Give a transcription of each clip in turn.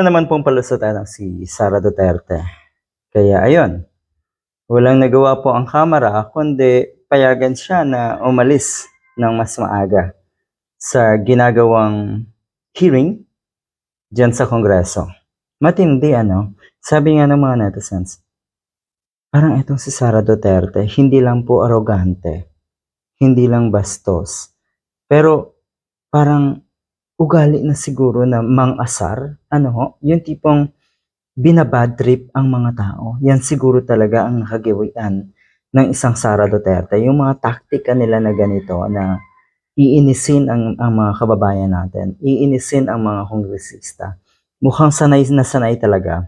na naman pong palusutan ng si Sara Duterte. Kaya ayun, walang nagawa po ang kamera kundi payagan siya na umalis ng mas maaga sa ginagawang hearing dyan sa Kongreso. Matindi ano, sabi nga ng mga netizens, parang itong si Sara Duterte, hindi lang po arogante, hindi lang bastos, pero parang ugali na siguro na mang-asar, ano ho, yung tipong binabad trip ang mga tao. Yan siguro talaga ang nakagiwian ng isang Sara Duterte. Yung mga taktika nila na ganito na iinisin ang, ang mga kababayan natin, iinisin ang mga kongresista. Mukhang sanay na sanay talaga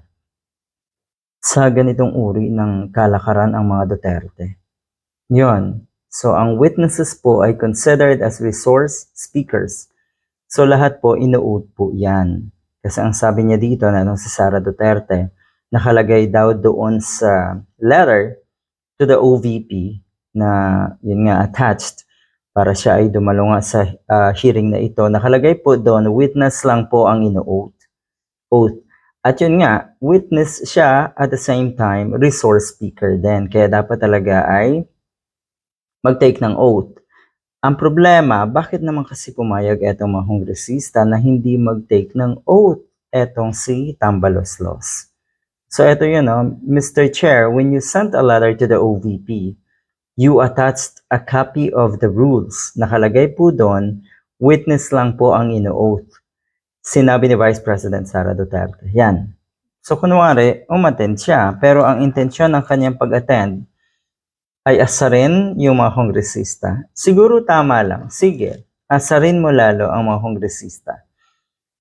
sa ganitong uri ng kalakaran ang mga Duterte. Yon. So, ang witnesses po ay considered as resource speakers. So, lahat po, inuut po yan. Kasi ang sabi niya dito na nung si Sara Duterte, nakalagay daw doon sa letter to the OVP na yun nga attached para siya ay dumalo nga sa ah, hearing na ito. Nakalagay po doon, witness lang po ang ino-oath. Oath. At yun nga, witness siya at the same time, resource speaker din. Kaya dapat talaga ay mag-take ng oath. Ang problema, bakit naman kasi pumayag etong mga kongresista na hindi mag-take ng oath etong si Tambaloslos? So ito yun, no? Mr. Chair, when you sent a letter to the OVP, you attached a copy of the rules. Nakalagay po doon, witness lang po ang ino-oath. Sinabi ni Vice President Sara Duterte. Yan. So kunwari, umattend siya, pero ang intensyon ng kanyang pag-attend ay asarin yung mga kongresista. Siguro tama lang. Sige, asarin mo lalo ang mga kongresista.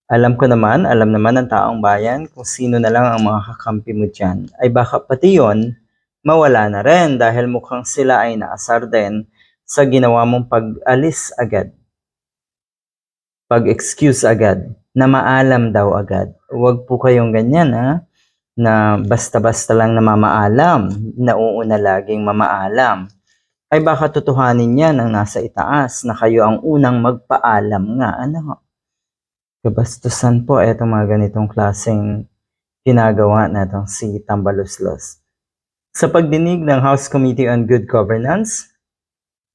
Alam ko naman, alam naman ng taong bayan kung sino na lang ang mga kakampi mo dyan. Ay baka pati yon mawala na rin dahil mukhang sila ay naasar din sa ginawa mong pag-alis agad. Pag-excuse agad. Na maalam daw agad. Huwag po kayong ganyan ha na basta-basta lang namamaalam, nauuna laging mamaalam, ay baka tutuhanin yan ang nasa itaas na kayo ang unang magpaalam nga. Ano? Kabastusan po etong mga ganitong klaseng ginagawa na itong si Tambaluslos. Sa pagdinig ng House Committee on Good Governance,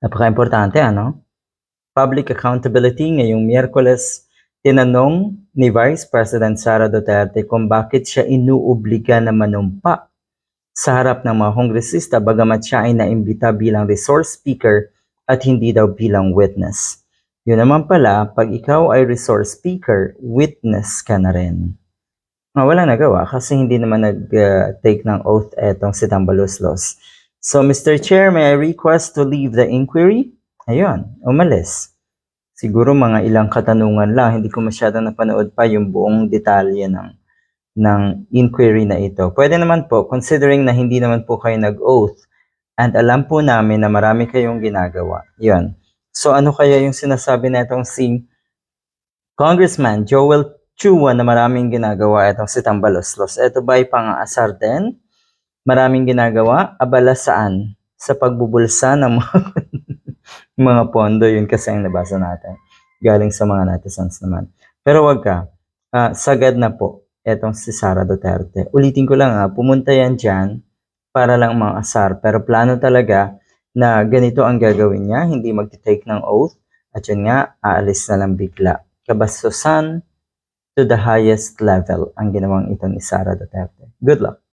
napaka-importante ano? Public accountability ngayong Miyerkules, tinanong ni Vice President Sara Duterte kung bakit siya inuobliga na manumpa sa harap ng mga kongresista bagamat siya ay naimbita bilang resource speaker at hindi daw bilang witness. Yun naman pala, pag ikaw ay resource speaker, witness ka na rin. Ah, wala nagawa kasi hindi naman nag-take ng oath etong si Tambaluslos. So, Mr. Chair, may I request to leave the inquiry? Ayun, umalis. Siguro mga ilang katanungan lang, hindi ko masyadong napanood pa yung buong detalye ng ng inquiry na ito. Pwede naman po, considering na hindi naman po kayo nag-oath and alam po namin na marami kayong ginagawa. Yun. So ano kaya yung sinasabi na itong si Congressman Joel Chua na maraming ginagawa itong si Tambaloslos? Ito ba ay pang-aasar din? Maraming ginagawa? Abala saan? Sa pagbubulsa ng mga, mga pondo, yun kasi ang nabasa natin. Galing sa mga netizens naman. Pero wag ka, ah, sagad na po etong si Sara Duterte. Ulitin ko lang ha, pumunta yan dyan para lang mga asar. Pero plano talaga na ganito ang gagawin niya, hindi magti-take ng oath, at yun nga, aalis na lang bigla. Kabastusan to the highest level ang ginawang ito ni Sara Duterte. Good luck!